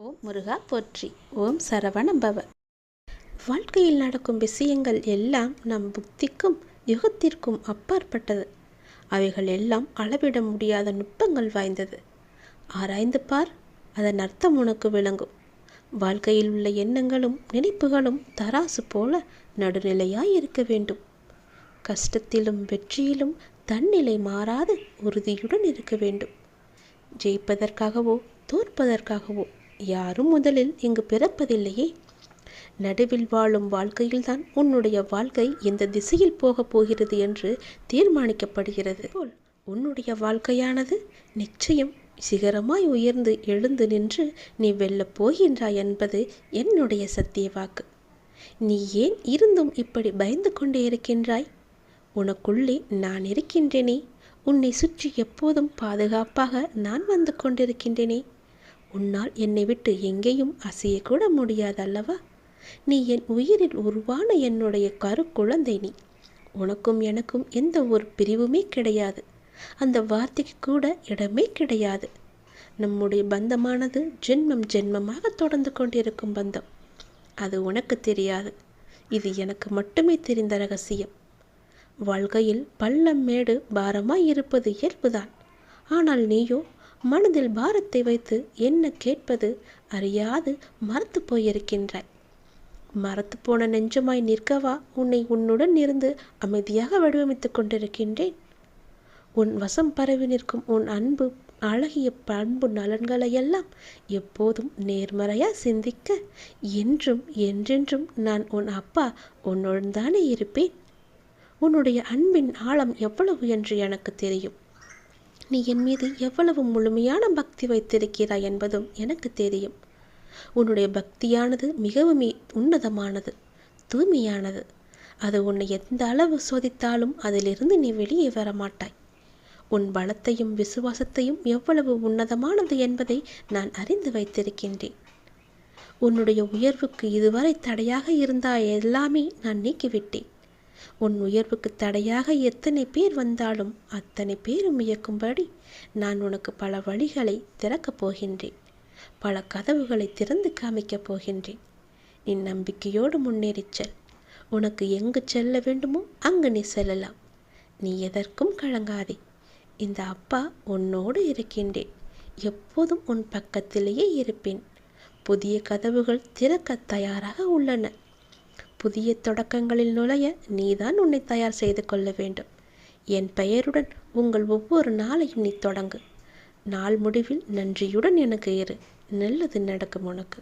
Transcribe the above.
ஓம் முருகா போற்றி. ஓம் சரவணபவ வாழ்க்கையில் நடக்கும் விஷயங்கள் எல்லாம் நம் புத்திக்கும் யுகத்திற்கும் அப்பாற்பட்டது. அவைகள் எல்லாம் அளவிட முடியாத நுட்பங்கள் வாய்ந்தது. ஆராய்ந்து பார் அதன் அர்த்தம் உனக்கு விளங்கும். வாழ்க்கையில் உள்ள எண்ணங்களும் நினைப்புகளும் தராசு போல நடுநிலையாய் இருக்க வேண்டும். கஷ்டத்திலும் வெற்றியிலும் தன்னிலை மாறாது உறுதியுடன் இருக்க வேண்டும். ஜெயிப்பதற்காகவோ தோற்பதற்காகவோ யாரும் முதலில் இங்கு பிறப்பதில்லையே. நடுவில் வாழும் வாழ்க்கையில்தான் உன்னுடைய வாழ்க்கை எந்த திசையில் போகப் போகிறது என்று தீர்மானிக்கப்படுகிறது. போல் உன்னுடைய வாழ்க்கையானது நிச்சயம் சிகரமாய் உயர்ந்து எழுந்து நின்று நீ வெல்லப் போகின்றாய் என்பது என்னுடைய சத்திய வாக்கு நீ ஏன் இருந்தும் இப்படி பயந்து கொண்டே இருக்கின்றாய்? உனக்குள்ளே நான் இருக்கின்றேனே. உன்னை சுற்றி எப்போதும் பாதுகாப்பாக நான் வந்து கொண்டிருக்கின்றேனே. உன்னால் என்னை விட்டு எங்கேயும் அசையக்கூட முடியாதல்லவா? நீ என் உயிரில் உருவான என்னுடைய கரு குழந்தை நீ. உனக்கும் எனக்கும் எந்த ஒரு பிரிவுமே கிடையாது. அந்த வார்த்தைக்கு கூட இடமே கிடையாது. நம்முடைய பந்தமானது ஜென்மம் ஜென்மமாக தொடர்ந்து கொண்டிருக்கும் பந்தம். அது உனக்கு தெரியாது. இது எனக்கு மட்டுமே தெரிந்த ரகசியம். வாழ்க்கையில் பள்ளம் மேடு பாரமாய் இருப்பது இயல்புதான். ஆனால் நீயோ மனதில் பாரத்தை வைத்து என்ன கேட்பது அறியாது மறத்து போயிருக்கின்றாய். மறத்து போன நெஞ்சமாய் நிற்கவா? உன்னை உன்னுடன் இருந்து அமைதியாக வடிவமைத்துக் கொண்டிருக்கின்றேன். உன் வசம் பரவி நிற்கும் உன் அன்பு அழகிய பண்பு நலன்களையெல்லாம் எப்போதும் நேர்மறையாக சிந்திக்க என்றும் என்றென்றும் நான் உன் அப்பா உன்னுடன் தானே இருப்பேன்? உன்னுடைய அன்பின் ஆழம் எவ்வளவு என்று எனக்கு தெரியும். நீ என் மீது எவ்வளவு முழுமையான பக்தி வைத்திருக்கிறாய் என்பதும் எனக்கு தெரியும். உன்னுடைய பக்தியானது மிகவும் உன்னதமானது தூய்மையானது. அது உன்னை எந்த அளவு சோதித்தாலும் அதிலிருந்து நீ வெளியே வர மாட்டாய் உன் பலத்தையும் விசுவாசத்தையும் எவ்வளவு உன்னதமானது என்பதை நான் அறிந்து வைத்திருக்கின்றேன். உன்னுடைய உயர்வுக்கு இதுவரை தடையாக இருந்தா எல்லாமே நான் நீக்கிவிட்டேன். உன் உயர்வுக்கு தடையாக எத்தனை பேர் வந்தாலும் அத்தனை பேரும் இயக்கும்படி நான் உனக்கு பல வழிகளை திறக்கப் போகின்றேன். பல கதவுகளை திறந்து காமிக்கப் போகின்றேன். நீ நம்பிக்கையோடு முன்னேறிச் செல். உனக்கு எங்கு செல்ல வேண்டுமோ அங்கு நீ செல்லலாம். நீ எதற்கும் கலங்காதே. இந்த அப்பா உன்னோடு இருக்கின்றேன். எப்போதும் உன் பக்கத்திலேயே இருப்பேன். புதிய கதவுகள் திறக்க தயாராக உள்ளன. புதிய தொடக்கங்களில் நுழைய நீதான் உன்னை தயார் செய்து கொள்ள வேண்டும். என் பெயருடன் உங்கள் ஒவ்வொரு நாளையும் நீ தொடங்கு. நாள் முடிவில் நன்றியுடன் எனக்கு இரு. நல்லது நடக்கும் உனக்கு.